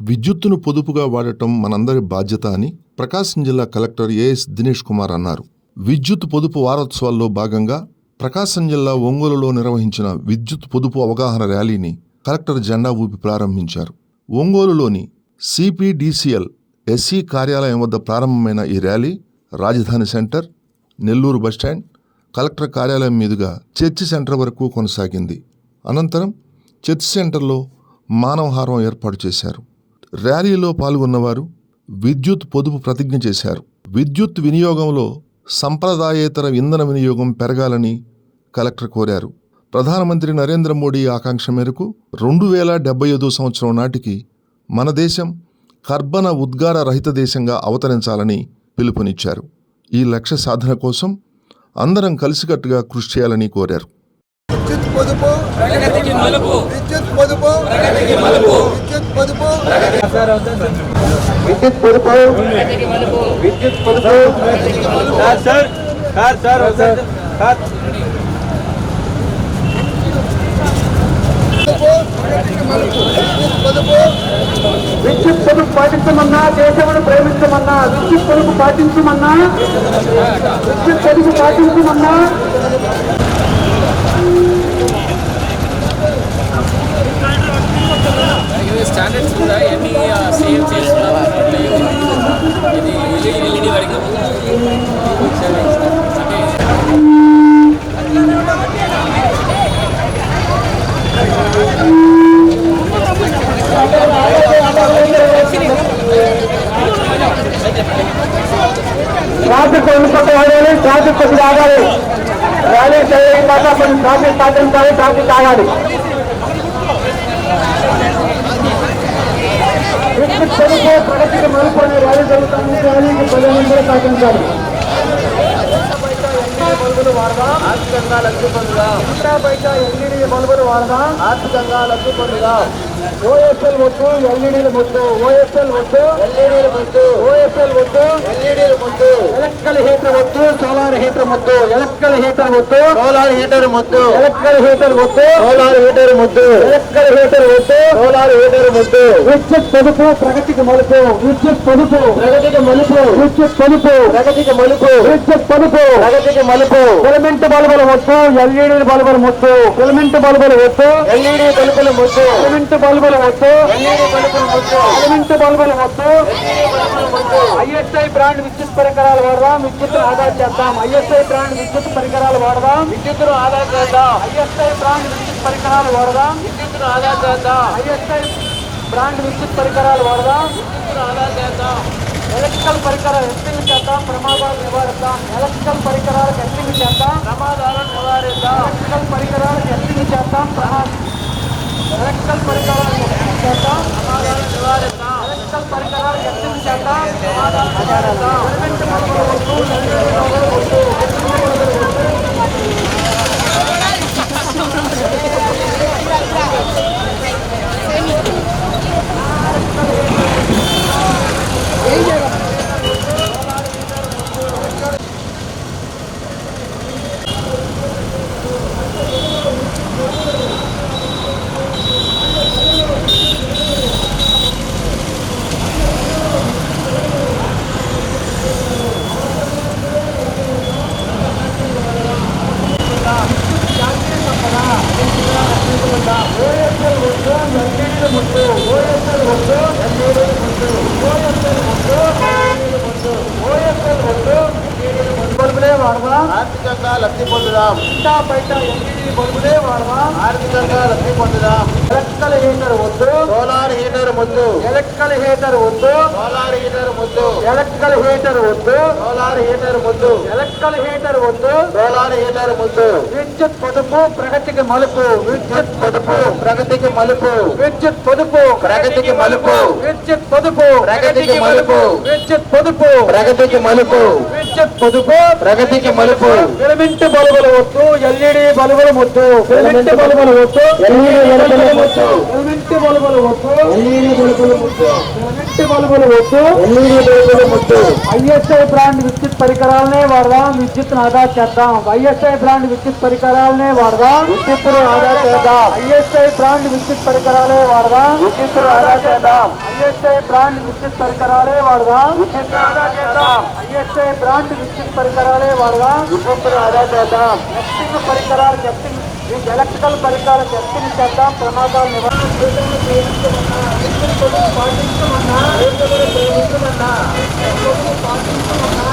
విద్యుత్తును పొదుపుగా వాడటం మనందరి బాధ్యత అని ప్రకాశం జిల్లా కలెక్టర్ ఏఎస్ దినేష్ కుమార్ అన్నారు. విద్యుత్ పొదుపు వారోత్సవాల్లో భాగంగా ప్రకాశం జిల్లా ఒంగోలులో నిర్వహించిన విద్యుత్ పొదుపు అవగాహన ర్యాలీని కలెక్టర్ జెండా ఊపి ప్రారంభించారు. ఒంగోలులోని సిపిడిసిఎల్ ఎస్సీ కార్యాలయం వద్ద ప్రారంభమైన ఈ ర్యాలీ రాజధాని సెంటర్ నెల్లూరు బస్టాండ్ కలెక్టర్ కార్యాలయం మీదుగా చర్చి సెంటర్ వరకు కొనసాగింది. అనంతరం చర్చి సెంటర్లో మానవహారం ఏర్పాటు చేశారు. ర్యాలీలో పాల్గొన్నవారు విద్యుత్ పొదుపు ప్రతిజ్ఞ చేశారు. విద్యుత్ వినియోగంలో సంప్రదాయేతర ఇంధన వినియోగం పెరగాలని కలెక్టర్ కోరారు. ప్రధానమంత్రి నరేంద్ర మోడీ ఆకాంక్ష మేరకు రెండు వేల డెబ్బై ఐదు సంవత్సరం నాటికి మన దేశం కర్బన ఉద్గార రహిత దేశంగా అవతరించాలని పిలుపునిచ్చారు. ఈ లక్ష్య సాధన కోసం అందరం కలిసికట్టుగా కృషి చేయాలని కోరారు. విద్యుత్ పొదుపు ప్రగతికి మలుపు. విద్యుత్ పొదుపు ప్రగతికి మలుపు. విద్యుత్ పొదుపు. విద్యుత్ పొదుపు. విద్యుత్ పొదుపు. Sir sir sir sir sir sir విద్యుత్ పొదుపు. విద్యుత్ పొదుపు పాటించమన్నా దేశమును ప్రేమించమన్నా విద్యుత్ పొదుపు పాటించమన్నా విద్యుత్ పొదుపు పాటించమన్నా ఛానల్స్ కూడా ఎన్ని సేవ్ చేస్తున్నాం ఇది ఎల్ఈడి వరకు? ట్రాఫిక్ ఎన్నికట్టు ట్రాఫిక్ కొద్దిగా ఆగాలి. ర్యాలీ చేయకుండా కొంచెం ట్రాఫిక్ పాటించాలి ట్రాఫిక్ ఆగాలి విద్యుత్ పొదుపు ప్రగతికి మలుపు అనే ర్యాలీ ర్యాలీకి ప్రజలందరూ వాడదాం ఆర్థికంగా లబ్ధి పొందుదాం. ఇంటా బయట ఎల్ఈడి బల్బులు వాడదాం. ఆర్థికంగా లబ్ధి పొందుదాం. ఓఎస్ఎల్ వద్దు ఎల్ఈడీలు ముద్దు ఓఎస్ఎల్ వద్దు ఎల్ఈడీలు ముద్దు ఓఎస్ఎల్ వద్దు. ఎల్ఈడీలు ముద్దు ఎలక్ట్రికల్ హీటర్ వద్దు సోలార్ హీటర్ ముద్దు ఎలక్ట్రికల్ హీటర్ వద్దు. సోలార్ హీటర్ ముద్దు ఎలక్ట్రికల్ హీటర్ వద్దు. సోలార్ హీటర్ ముద్దు ఎలక్ట్రికల్ హీటర్ వద్దు. సోలార్ హీటర్ ముద్దు విద్యుత్ పొదుపు ప్రగతికి మలుపు. విద్యుత్ పొదుపు ప్రగతికి మలుపు. విద్యుత్ పొదుపు ప్రగతికి మలుపు. విద్యుత్ పొదుపు ప్రగతికి మలుపు. ఫిలమెంట్ బల్బులు వద్దు. ఎల్ఈడి బల్బులు ముద్దు ఫిలమెంట్ బల్బులు వద్దు. ఎల్ఈడి బల్బులు ముద్దు ఫిలమెంట్ బల్బులు వద్దు బల్బులు ముద్దు ఫిలమెంట్ బల్బులు వద్దు. ఐఎస్ఐ బ్రాండ్ విద్యుత్ పరికరాలు వాడదాం. విద్యుత్ ఆదా చేద్దాం. ఐఎస్ఐ బ్రాండ్ విద్యుత్ పరికరాలు వాడదాం. విద్యుత్ ఆదా చేద్దాం. ఐఎస్ఐ బ్రాండ్ విద్యుత్ పరికరాలు వాడదాం. విద్యుత్ ఆదా చేద్దాం. ఐఎస్ఐ బ్రాండ్ విద్యుత్ పరికరాలు వాడదాం. విద్యుత్ ఆదా చేద్దాం. ఎలక్ట్రికల్ పరికరాలు ఎస్టింగ్ చేద్దాం. ప్రమాదాలు నివారిద్దాం. ఎలక్ట్రికల్ పరికరాలకు ఎస్టింగ్ చేద్దాం. ప్రమాదాలను నివారిద్దాం. ఎలక్ట్రికల్ పరికరాలకు ఎస్టింగ్ చేద్దాం. ప్రమాద ఎలక్ట్రికల్ పరికరాలకు ఎస్టింగ్ చేద్దాం ప్రమాదాలను నివారిద్దాం ఎలక్ట్రికల్ పరికరాలకు ఎస్టింగ్ చేద్దాం ప్రమాదాలను నివారిద్దాం ఎలిమెంట్ బల్బులు వద్దు, ఎలిమెంట్ బల్బులు వద్దు, ఎలిమెంట్ బల్బులు వద్దు. బల్బులే వాడదాం ఆర్థికంగా లబ్ధి పొందుదాం ఇంటా బయట ఎల్ఈడి బల్బులే వాడదాం ఆర్థికంగా లబ్ధి పొందుదాం ఎలక్ట్రికల్ హీటర్ వద్దు. సోలార్ హీటర్ ముద్దు ఎలక్ట్రికల్ హీటర్ వద్దు. సోలార్ హీటర్ ముద్దు ఎలక్ట్రికల్ హీటర్ వద్దు. సోలార్ హీటర్ ముద్దు ఎలక్ట్రికల్ హీటర్ వద్దు. సోలార్ హీటర్ ముద్దు విద్యుత్ పొదుపు ప్రగతికి మలుపు. విద్యుత్ పొదుపు ప్రగతికి మలుపు. విద్యుత్ పొదుపు ప్రగతికి మలుపు. విద్యుత్ పొదుపు ప్రగతికి మలుపు. విద్యుత్ పొదుపు ప్రగతికి మలుపు. విద్యుత్ పొదుపు ప్రగతికి మలుపు. ఫిలమెంట్ బల్బులు వద్దు. ఎల్ఈడి బల్బులు వద్దు. ఫిలమెంట్ బల్బులు వద్దు. ఎల్ఈడి బల్బులు వద్దు ఫిలమెంట్ బల్బులు వద్దు ఎల్ఈడి బల్బులు వద్దు ఫిలమెంట్ వద్దు ఎల్ఈడి ముద్దు ఐఎస్ఐ బ్రాండ్ విద్యుత్ పరికరాలనే వాడదాం విద్యుత్ ఆదా చేద్దాం ఐఎస్ఐ బ్రాండ్ విద్యుత్ పరికరాలనే వాడదాం విద్యుత్ ఆదా చేద్దాం ఐఎస్ఐ బ్రాండ్ విద్యుత్ పరికరాలే వాడదాం విద్యుత్ ఆదా చేద్దాం ఐఎస్ఐ బ్రాండ్ విద్యుత్ పరికరాలే వాడదాం విద్యుత్ ఆదా చేద్దాం ఐఎస్ఐ బ్రాండ్ విద్యుత్ పరికరాలే వాడదాం విద్యుత్ ఆదా చేద్దాం టెస్టింగ్ పరికరాలు టెస్టింగ్ ఈ ఎలక్ట్రికల్ పరికరాల టెస్టింగ్ చేద్దాం ప్రమాదాలు నివారణ ప్రేమించమన్నా పాటించమన్నా ప్రేమించమన్నా పాటించమన్నా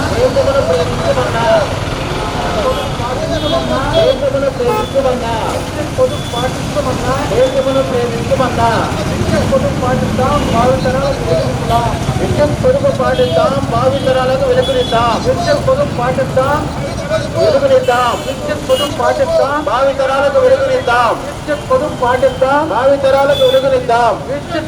వెలుగునిద్దాం విద్యుత్ పొదుపు పాటిస్తాం భావితరాలకు వెలుగునిద్దాం విద్యుత్ విద్యుత్ భావితరాలకు వెలుగునిద్దాం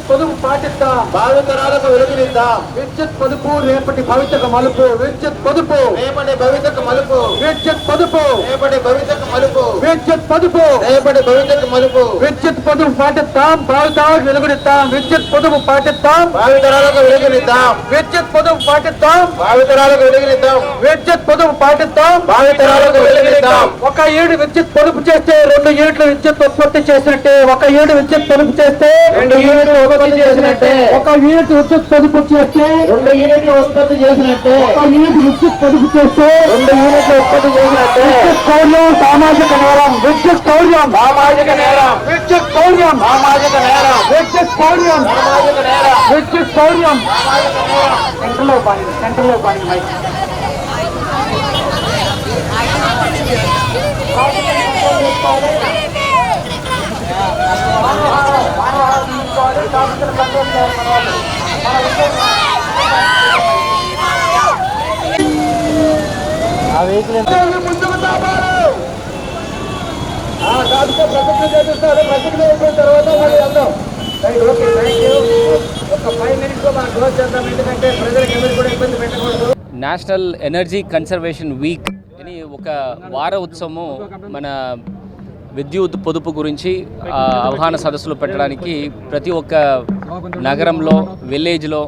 పొదుపు పాటిస్తాం భావితరాలకు వెలుగునిద్దాం విద్యుత్ పొదుపు రేపటి భవితకు మలుపు. విద్యుత్ పొదుపు రేపటి భవితకు మలుపు. విద్యుత్ పొదుపు రేపటి భవితకు మలుపు. విద్యుత్ పొదుపు రేపటి భవితకు విద్యుత్ పొదుపు పాటిస్తాం భావితరాలకు వెలుగునిద్దాం విద్యుత్ పొదుపు పాటిస్తాం. భావితరాలకు వెలుగునిద్దాం. విద్యుత్ పొదుపు పాటిస్తాం. భావితరాలకు వెలుగునిద్దాం. విద్యుత్ పొదుపు పాటిస్తాం. భావితరాలకు వెలుగునిద్దాం. ఒక ఏడు విద్యుత్ పొదుపు చేస్తే రెండు యూనిట్ల విద్యుత్ ఉత్పత్తి చేసినట్టే. ఒక ఏడు విద్యుత్ పొదుపు చేస్తే రెండు యూనిట్లు ఉత్పత్తి చేసినట్టే. ఒక యూనిట్ విద్యుత్ పొదుపు చేస్తే రెండు యూనిట్లు ఉత్పత్తి చేసినట్టే. ఒక యూనిట్ విద్యుత్ పొదుపు చేస్తే రెండు యూనిట్లు ఉత్పత్తి చేసినట్టే. విద్యుత్ కౌర్యం సామాజిక నేరం విద్యుత్ కౌర్యం. సామాజిక నేరం విద్యుత్ కౌర్యం సామాజిక నేరం విద్యుత్ కౌర్యం సామాజిక నేరం విద్యుత్ కౌర్యం సామాజిక నేరం సెంటర్లో పని సెంటర్లో పని మైక్ ముందుకు ప్రతిజ్ఞ చేపిస్తారు అయిపోయిన తర్వాత మళ్ళీ వెళ్దాం. రైట్ ఓకే థ్యాంక్ యూ ఒక ఫైవ్ మినిట్స్లో మనం క్లోజ్ చేద్దాం. ఎందుకంటే ప్రజలకు ఎవరు కూడా ఇబ్బంది పెట్టకూడదు. నేషనల్ ఎనర్జీ కన్సర్వేషన్ వీక్ అని ఒక వార ఉత్సవము మన విద్యుత్ పొదుపు గురించి ఆ, అవగాహన సదస్సులు పెట్టడానికి ప్రతి ఒక్క నగరంలో విలేజ్లో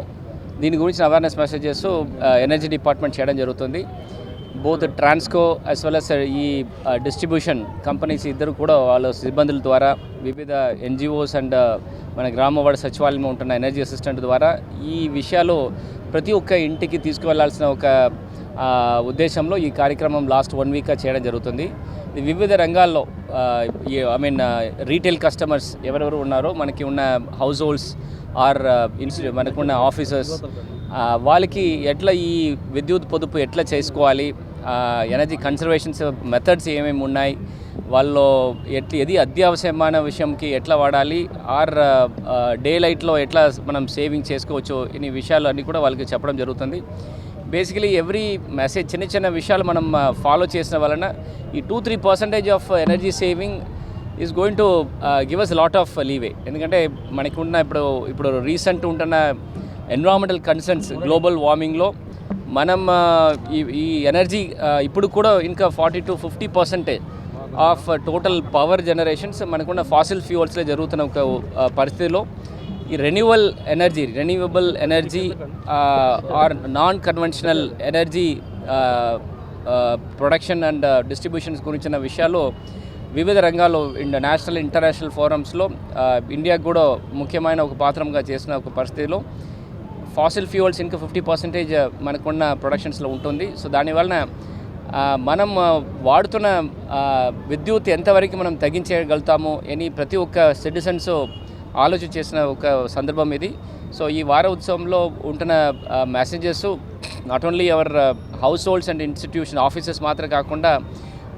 దీని గురించి అవేర్నెస్ మెసేజెస్ ఎనర్జీ డిపార్ట్మెంట్ చేయడం జరుగుతుంది. Both Transco as well as ఈ uh, డిస్ట్రిబ్యూషన్ కంపెనీస్ ఇద్దరు కూడా వాళ్ళ సిబ్బందుల ద్వారా వివిధ ఎన్జిఓస్ అండ్ uh, మన గ్రామవాడ సచివాలయంలో ఉంటున్న ఎనర్జీ అసిస్టెంట్ ద్వారా ఈ విషయాలు ప్రతి ఒక్క ఇంటికి తీసుకువెళ్ళాల్సిన ఒక ఉద్దేశంలో ఈ కార్యక్రమం లాస్ట్ వన్ వీక్గా చేయడం జరుగుతుంది. వివిధ రంగాల్లో ఐ మీన్ రీటైల్ కస్టమర్స్ ఎవరెవరు ఉన్నారో మనకి ఉన్న హౌస్ హోల్డ్స్ ఆర్ ఇన్స్టి మనకున్న ఆఫీసర్స్ వాళ్ళకి ఎట్లా ఈ విద్యుత్ పొదుపు ఎట్లా చేసుకోవాలి? ఎనర్జీ కన్సర్వేషన్స్ మెథడ్స్ ఏమేమి ఉన్నాయి? వాళ్ళు ఎట్లా ఏది అత్యవసరమైన విషయంకి ఎట్లా వాడాలి? ఆర్ డే లైట్లో ఎట్లా మనం సేవింగ్ చేసుకోవచ్చు? ఇన్ని విషయాలు అన్నీ కూడా వాళ్ళకి చెప్పడం జరుగుతుంది. బేసికలీ ఎవ్రీ మెసేజ్ చిన్న చిన్న విషయాలు మనం ఫాలో చేసిన వలన ఈ two three percentage of energy saving is going to give us lot of leeway ఎందుకంటే మనకి ఉన్న ఇప్పుడు ఇప్పుడు రీసెంట్ ఉంటున్న ఎన్విరాన్మెంటల్ కన్సర్న్స్ గ్లోబల్ వార్మింగ్లో మనం ఈ ఎనర్జీ ఇప్పుడు కూడా ఇంకా forty to fifty percentage of total power generations మనకున్న ఫాసిల్ ఫ్యూయల్స్లో జరుగుతున్న ఒక పరిస్థితిలో. ఈ renewal energy renewable energy or non conventional energy production and distributions గురించిన విషయాలు వివిధ రంగాల్లో నేషనల్ ఇంటర్నేషనల్ ఫోరమ్స్లో ఇండియా కూడా ముఖ్యమైన ఒక పాత్రంగా చేసిన ఒక పరిస్థితిలో. ఫాసిల్ ఫ్యూయల్స్ ఇంకా ఫిఫ్టీ పర్సెంటేజ్ uh, మనకున్న ప్రొడక్షన్స్లో ఉంటుంది. సో దానివలన uh, మనం uh, వాడుతున్న విద్యుత్ ఎంతవరకు మనం తగ్గించగలుగుతాము అని ప్రతి ఒక్క సిటిజన్స్ ఆలోచన చేసిన ఒక సందర్భం ఇది. సో ఈ వార ఉత్సవంలో ఉంటున్న messages not only our households and institution offices మాత్రం కాకుండా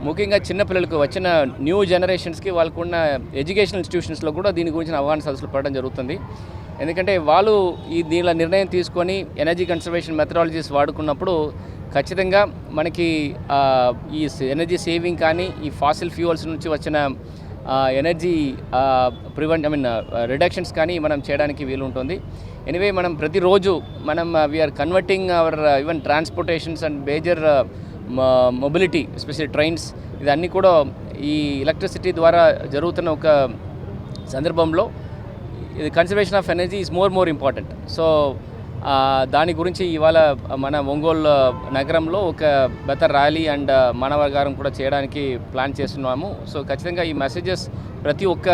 ముఖ్యంగా చిన్నపిల్లలకు వచ్చిన న్యూ జనరేషన్స్కి వాళ్ళకున్న ఎడ్యుకేషన్ ఇన్స్టిట్యూషన్స్లో కూడా దీని గురించి అవగాహన సదస్సులు పడడం జరుగుతుంది. ఎందుకంటే వాళ్ళు ఈ దీనిలో నిర్ణయం తీసుకొని ఎనర్జీ కన్సర్వేషన్ మెథడాలజీస్ వాడుకున్నప్పుడు ఖచ్చితంగా మనకి ఈ ఎనర్జీ సేవింగ్ కానీ ఈ ఫాసిల్ ఫ్యూయల్స్ నుంచి వచ్చిన energy prevent I mean reductions కానీ మనం చేయడానికి వీలు ఉంటుంది ఎనివే మనం ప్రతిరోజు మనం we're converting our even transportations and major mobility especially trains ఇదన్నీ కూడా ఈ ఎలక్ట్రిసిటీ ద్వారా జరుగుతున్న ఒక సందర్భంలో ఇది conservation of energy is more more important so దాని గురించి ఇవాళ మన ఒంగోలు నగరంలో ఒక బెటర్ ర్యాలీ అండ్ మనవగారం కూడా చేయడానికి ప్లాన్ చేస్తున్నాము. సో ఖచ్చితంగా ఈ మెసేజెస్ ప్రతి ఒక్క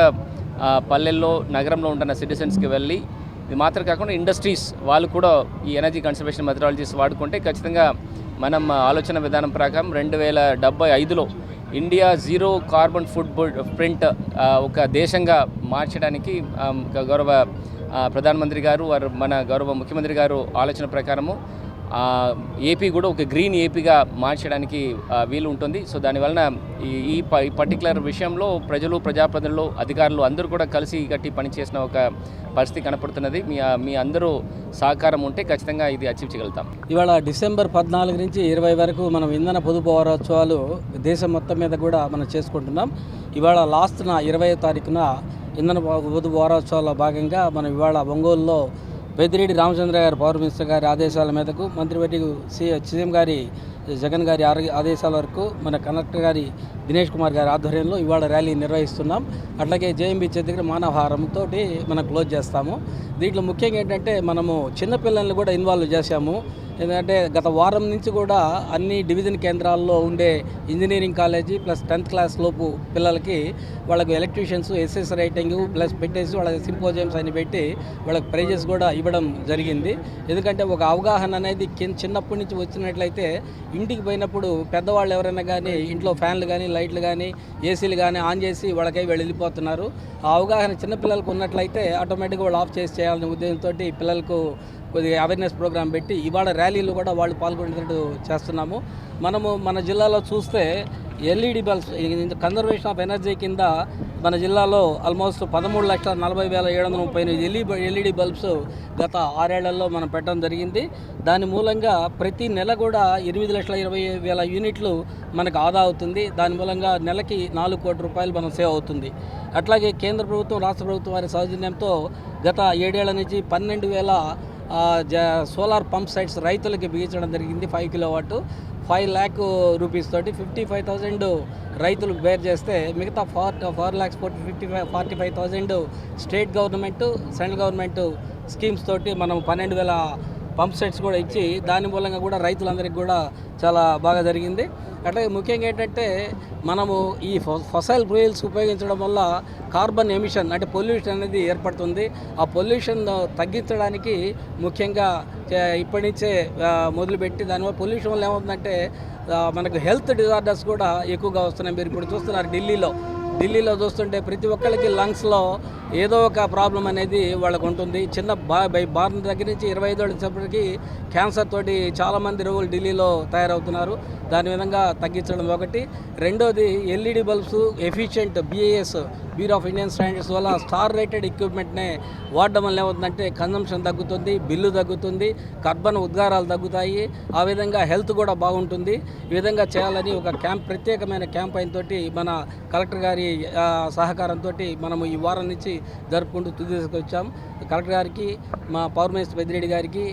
పల్లెల్లో నగరంలో ఉంటున్న సిటిజన్స్కి వెళ్ళి ఇది మాత్రం కాకుండా ఇండస్ట్రీస్ వాళ్ళు కూడా ఈ ఎనర్జీ కన్సర్వేషన్ మెథడాలజీస్ వాడుకుంటే ఖచ్చితంగా మనం ఆలోచన విధానం ప్రకారం రెండు వేల డెబ్బై ఐదులో India zero carbon footprint ఒక దేశంగా మార్చడానికి గౌరవ ప్రధానమంత్రి గారు వారు మన గౌరవ ముఖ్యమంత్రి గారు ఆలోచన ప్రకారము ఏపీ కూడా ఒక గ్రీన్ ఏపీగా మార్చడానికి వీలు ఉంటుంది సో దానివలన ఈ ఈ ప- ఈ పర్టికులర్ విషయంలో ప్రజలు ప్రజాప్రతినిధులు అధికారులు అందరూ కూడా కలిసి గట్టి పనిచేసిన ఒక పరిస్థితి కనపడుతున్నది. మీ మీ అందరూ సహకారం ఉంటే ఖచ్చితంగా ఇది అచీవ్ చేయగలుగుతాం. ఇవాళ డిసెంబర్ పద్నాలుగు నుంచి ఇరవై వరకు మనం ఇంధన పొదుపు వారోత్సవాలు దేశం మొత్తం మీద కూడా మనం చేసుకుంటున్నాం. ఇవాళ లాస్ట్న ఇరవై తారీఖున ఇంధన పొదుపు వారోత్సవాల్లో భాగంగా మనం ఇవాళ ఒంగోలులో పెద్దిరెడ్డి రామచంద్ర గారు పవర్ మినిస్టర్ గారి ఆదేశాల మేరకు మంత్రివర్య సీఎం గారి జగన్ గారి ఆరోగ్య ఆదేశాల వరకు మన కలెక్టర్ గారి దినేష్ కుమార్ గారి ఆధ్వర్యంలో ఇవాళ ర్యాలీ నిర్వహిస్తున్నాం. అట్లాగే జేఎంబీ దగ్గర మానవహారంతో మనం క్లోజ్ చేస్తాము. దీంట్లో ముఖ్యంగా ఏంటంటే మనము చిన్నపిల్లల్ని కూడా ఇన్వాల్వ్ చేశాము. ఎందుకంటే గత వారం నుంచి కూడా అన్ని డివిజన్ కేంద్రాల్లో ఉండే engineering college plus tenth class లోపు పిల్లలకి వాళ్ళకి ఎలక్ట్రీషియన్స్ ఎస్ఎస్ రైటింగ్ ప్లస్ పెట్టేసి వాళ్ళకి సింపోజియమ్స్ అని పెట్టి వాళ్ళకి ప్రైజెస్ కూడా ఇవ్వడం జరిగింది. ఎందుకంటే ఒక అవగాహన అనేది చిన్నప్పటి నుంచి వచ్చినట్లయితే ఇంటికి పోయినప్పుడు పెద్దవాళ్ళు ఎవరైనా కానీ ఇంట్లో ఫ్యాన్లు కానీ లైట్లు కానీ ఏసీలు కానీ ఆన్ చేసి వాళ్ళకై వెళ్ళిపోతున్నారు. ఆ అవగాహన చిన్నపిల్లలకు ఉన్నట్లయితే ఆటోమేటిక్గా వాళ్ళు ఆఫ్ చేసి చేయాలనే ఉద్దేశంతో పిల్లలకు కొద్దిగా అవేర్నెస్ ప్రోగ్రామ్ పెట్టి ఇవాళ ర్యాలీలు కూడా వాళ్ళు పాల్గొనేటట్టు చేస్తున్నాము. మనము మన జిల్లాలో చూస్తే LED bulbs conservation of energy కింద మన జిల్లాలో ఆల్మోస్ట్ పదమూడు లక్షల నలభై వేల ఏడు వందల ముప్పై ఎనిమిది ఎల్ఈ ఎల్ఈడి బల్బ్స్ గత ఆరేళ్ళలో మనం పెట్టడం జరిగింది. దాని మూలంగా ప్రతి నెల కూడా ఎనిమిది లక్షల ఇరవై వేల యూనిట్లు మనకు ఆదా అవుతుంది. దాని మూలంగా నెలకి నాలుగు కోట్ల రూపాయలు మనం సేవ్ అవుతుంది. అట్లాగే కేంద్ర ప్రభుత్వం రాష్ట్ర ప్రభుత్వం వారి సౌజన్యంతో గత ఏడేళ్ళ నుంచి పన్నెండు వేల జ సోలార్ పంప్ సెట్స్ రైతులకి బిగించడం జరిగింది. Five kilo watt five lakh rupees తోటి ఫిఫ్టీ ఫైవ్ థౌజండ్ రైతులు బేర్ చేస్తే మిగతా four four lakhs forty fifty five forty five thousand state government central government schemes తోటి మనం పన్నెండు వేల పంప్ సెట్స్ కూడా ఇచ్చి దాని మూలంగా కూడా రైతులందరికీ కూడా చాలా బాగా జరిగింది. అట్లాగే ముఖ్యంగా ఏంటంటే మనము ఈ ఫసైల్ ఫ్యూయల్స్ ఉపయోగించడం వల్ల కార్బన్ ఎమిషన్ అంటే పొల్యూషన్ అనేది ఏర్పడుతుంది. ఆ పొల్యూషన్ తగ్గించడానికి ముఖ్యంగా ఇప్పటి నుంచే మొదలుపెట్టి దానివల్ల పొల్యూషన్ వల్ల ఏమవుతుందంటే మనకు హెల్త్ డిజార్డర్స్ కూడా ఎక్కువగా వస్తున్నాయి. మీరు ఇప్పుడు చూస్తున్నారు ఢిల్లీలో. ఢిల్లీలో చూస్తుంటే ప్రతి ఒక్కరికి లంగ్స్లో ఏదో ఒక ప్రాబ్లం అనేది వాళ్ళకు ఉంటుంది. చిన్న బా బై బార్న్ దగ్గర నుంచి ఇరవై ఐదు వచ్చేప్పటికి క్యాన్సర్ తోటి చాలామంది రోగులు ఢిల్లీలో తయారవుతున్నారు. దాని విధంగా తగ్గించడం ఒకటి. రెండోది LED bulbs efficient BAS bureau of Indian standards వల్ల స్టార్ రేటెడ్ ఎక్విప్మెంట్నే వాడడం వల్ల ఏమవుతుందంటే కన్జంప్షన్ తగ్గుతుంది బిల్లు తగ్గుతుంది కర్బన్ ఉద్గారాలు తగ్గుతాయి. ఆ విధంగా హెల్త్ కూడా బాగుంటుంది. ఈ విధంగా చేయాలని ఒక క్యాంప్ ప్రత్యేకమైన క్యాంపెయిన్ తోటి మన కలెక్టర్ గారి సహకారంతో మనము ఈ వారం నుంచి జరుపుకుంటూ తుది తీసుకొచ్చాం కలెక్టర్ గారికి మా పవర్ మినిస్టర్ పెద్దిరెడ్డి గారికి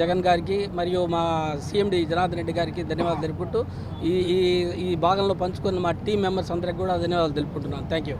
జగన్ గారికి మరియు మా సీఎండి జనార్దన్ రెడ్డి గారికి ధన్యవాదాలు తెలుపుకుంటూ ఈ ఈ ఈ భాగంలో పంచుకున్న మా టీం మెంబర్స్ అందరికి కూడా ధన్యవాదాలు తెలుపుకుంటున్నాను. Thank you